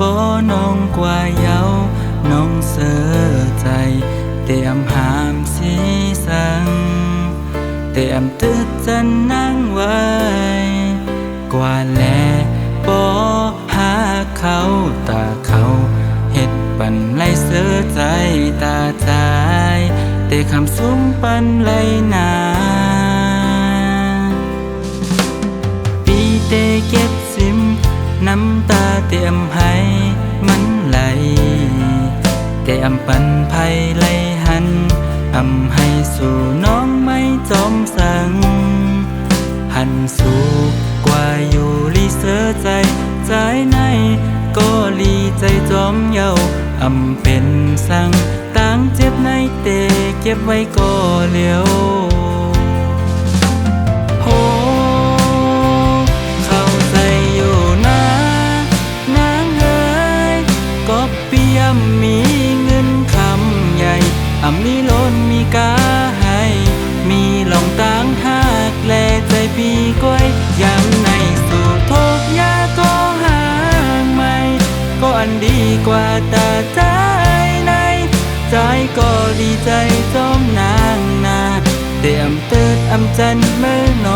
บ่น้องกว่าเยาน้องเสือใจ เตรียมหามสีสัง เตรียมตึกจะนั่งไว้ กว่าแลบ่หาเขาตาเขาเฮ็ดปันไลเสือใจตาใจแต่คำซุ้มปันไลนาปีเตเก็บซิมน้ำตา เตรียมปันภัยไหลหันอำให้สู่น้องไม่จอมสัง หันสู่กว่าอยู่ลีเสือใจใจในก็ลีใจจอมเยาอำเป็นสังต่างเจ็บในเตเก็บไว้ก็เลียว มีล้นมีกาให้ มีหลองตางหากแลใจปีก้อยยามในสู่ทุกยาก็ห่างไม่ก็อันดีกว่าตาใจใน ใจก็ดีใจจอมนางนาเตรียมเติดอำจันเมื่อนอ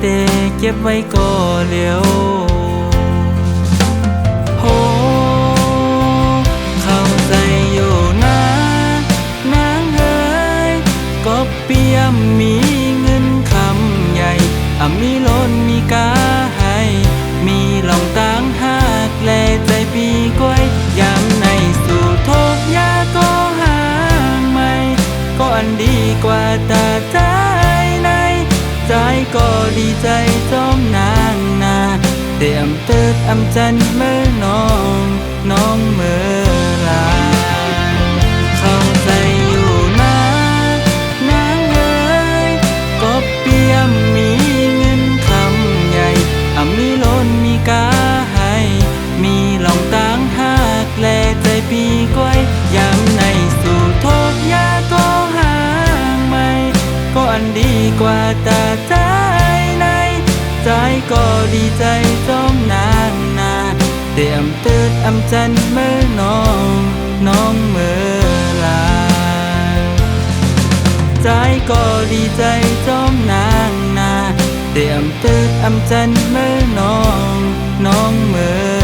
แต่เก็บไว้ก็เลี้ยว ดีใจจอมนางนาเตรียมเติดอำจันเมื่อน้องน้องเมื่อลาเข้าใจอยู่นะนางเอ๋ยก็เปียมมีเงินคำใหญ่อ่ำมีล้นมีกาให้ มีหลองต่างหากแลใจปีก้อยยามในสู่ทุกยาก็ห่างไม่ก็อันดีกว่าตาใจ ใจก็ดีใจจอมนางนาเตรียมตืดอำจันเมื่อน้องน้องเมื่อลา ใจก็ดีใจจอมนางนาเตรียมตืดอำจันเมื่อน้องน้องเมื่อ